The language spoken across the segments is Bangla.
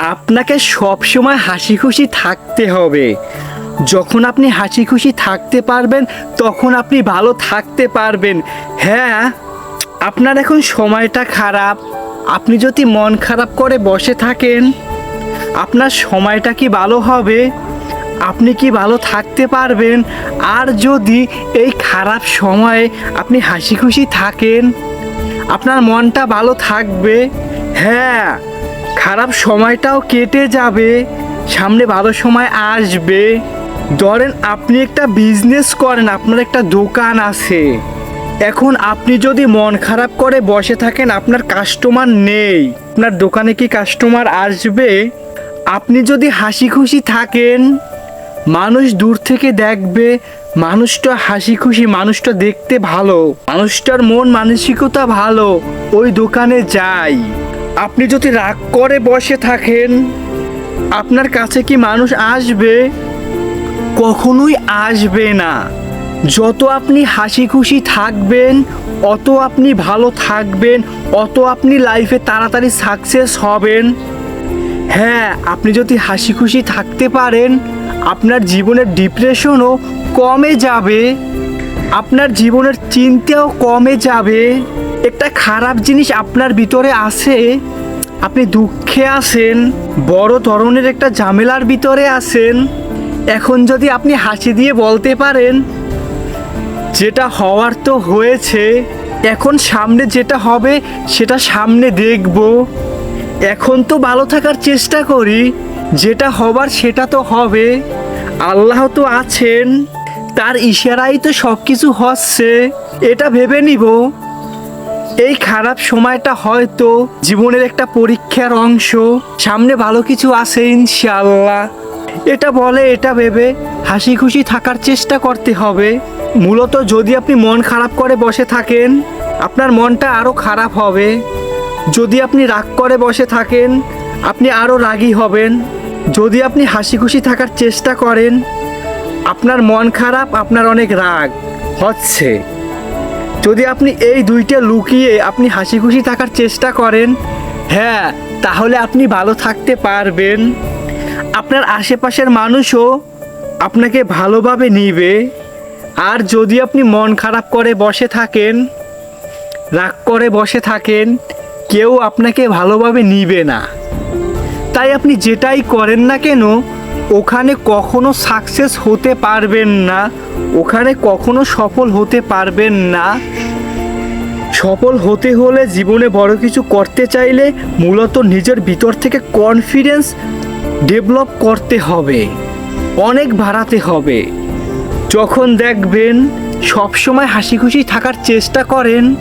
আপনাকে সবসময় হাসি খুশি থাকতে হবে। যখন আপনি হাসি খুশি থাকতে পারবেন, তখন আপনি ভালো থাকতে পারবেন। হ্যাঁ আপনার এখন সময়টা খারাপ। আপনি যদি মন খারাপ করে বসে থাকেন, আপনার সময়টা কি ভালো হবে? আপনি কি ভালো থাকতে পারবেন? আর যদি এই খারাপ সময়ে আপনি হাসি খুশি থাকেন, আপনার মনটা ভালো থাকবে। হ্যাঁ খারাপ সময়টাও কেটে যাবে, সামনে ভালো সময় আসবে। ধরেন আপনি একটা বিজনেস করেন, আপনার একটা দোকান আছে। এখন আপনি যদি মন খারাপ করে বসে থাকেন, আপনার কাস্টমার নেই। আপনার দোকানে কি কাস্টমার আসবে? আপনি যদি হাসি খুশি থাকেন, মানুষ দূর থেকে দেখবে, মানুষটা হাসি খুশি মানুষটা দেখতে ভালো, মানুষটার মন মানসিকতা ভালো, ওই দোকানে যাই। আপনি যদি রাগ করে বসে থাকেন, আপনার কাছে কি মানুষ আসবে? কখনোই আসবে না। যত আপনি হাসি খুশি থাকবেন, অত আপনি ভালো থাকবেন, অত আপনি লাইফে তাড়াতাড়ি সাকসেস হবেন। হ্যাঁ আপনি যদি হাসি খুশি থাকতে পারেন, আপনার জীবনের ডিপ্রেশনও কমে যাবে, আপনার জীবনের চিন্তাও কমে যাবে। একটা খারাপ জিনিস আপনার ভিতরে আছে? আপনি দুঃখে আছেন, বড় ধরনের একটা ঝামেলার ভিতরে আছেন। এখন যদি আপনি হাসি দিয়ে বলতে পারেন, যেটা হওয়ার তো হয়েছে, এখন সামনে যেটা হবে, সেটা সামনে দেখব। এখন তো ভালো থাকার চেষ্টা করি, যেটা হবার সেটা তো হবে। আল্লাহ তো আছেন, তার ইশারাই তো সব কিছু হচ্ছে, এটা ভেবে নিব। এই খারাপ সময়টা হয়তো জীবনের একটা পরীক্ষার অংশ। সামনে ভালো কিছু আছে ইনশাল্লাহ এটা বলে, এটা ভেবে হাসি খুশি থাকার চেষ্টা করতে হবে। মূলত যদি আপনি মন খারাপ করে বসে থাকেন, আপনার মনটা আরও খারাপ হবে। যদি আপনি রাগ করে বসে থাকেন, আপনি আরও রাগী হবেন। যদি আপনি হাসি খুশি থাকার চেষ্টা করেন, আপনার মন খারাপ, আপনার অনেক রাগ। হচ্ছে। যদি আপনি এই দুইটা লুকিয়ে আপনি হাসি খুশি থাকার চেষ্টা করেন হ্যাঁ তাহলে আপনি ভালো থাকতে পারবেন। আপনার আশেপাশের মানুষও আপনাকে ভালোভাবে নিবে। আর যদি আপনি মন খারাপ করে বসে থাকেন, রাগ করে বসে থাকেন, কেউ আপনাকে ভালোভাবে নিবে না। তাই আপনি যেটাই করেন না কেন ওখানে কখনো সাকসেস হতে পারবেন না। ওখানে কখনো সফল হতে পারবেন না। সফল হতে হলে জীবনে বড় কিছু করতে চাইলে মূলত নিজের ভিতর থেকে কনফিডেন্স ডেভেলপ করতে হবে, অনেক বাড়াতে হবে। যখন দেখবেন সবসময় হাসি খুশি থাকার চেষ্টা করেন।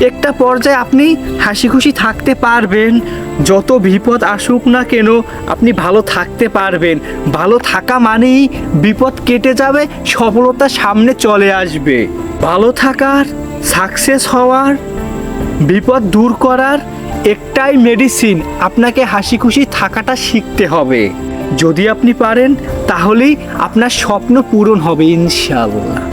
একটা পর্যায়ে আপনি হাসি খুশি থাকতে পারবেন। যত বিপদ আসুক না কেন, আপনি ভালো থাকতে পারবেন। ভালো থাকা মানেই বিপদ কেটে যাবে, সফলতা সামনে চলে আসবে। ভালো থাকার সাকসেস হওয়ার, বিপদ দূর করার একটাই মেডিসিন আপনাকে হাসি খুশি থাকাটা শিখতে হবে। যদি আপনি পারেন, তাহলেই আপনার স্বপ্ন পূরণ হবে, ইনশাআল্লাহ।